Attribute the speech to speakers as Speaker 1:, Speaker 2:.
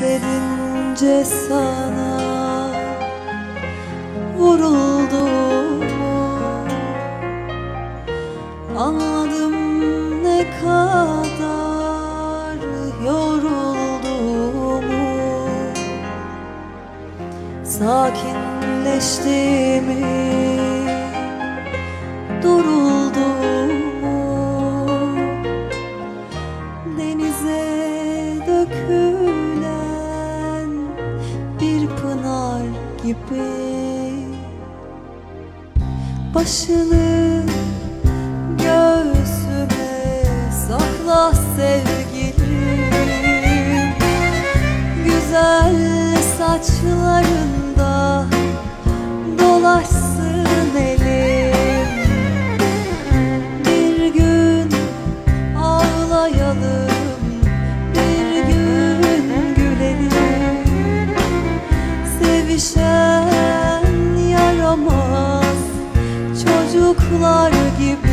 Speaker 1: Verince sana vuruldum Anladım ne kadar yorulduğumu. Sakinleştiğimi bir pınar gibi. Başını göğsüme sakla sevgilim. Güzel saçlarında dolaşsın Sevişen yaramaz Çocuklar gibi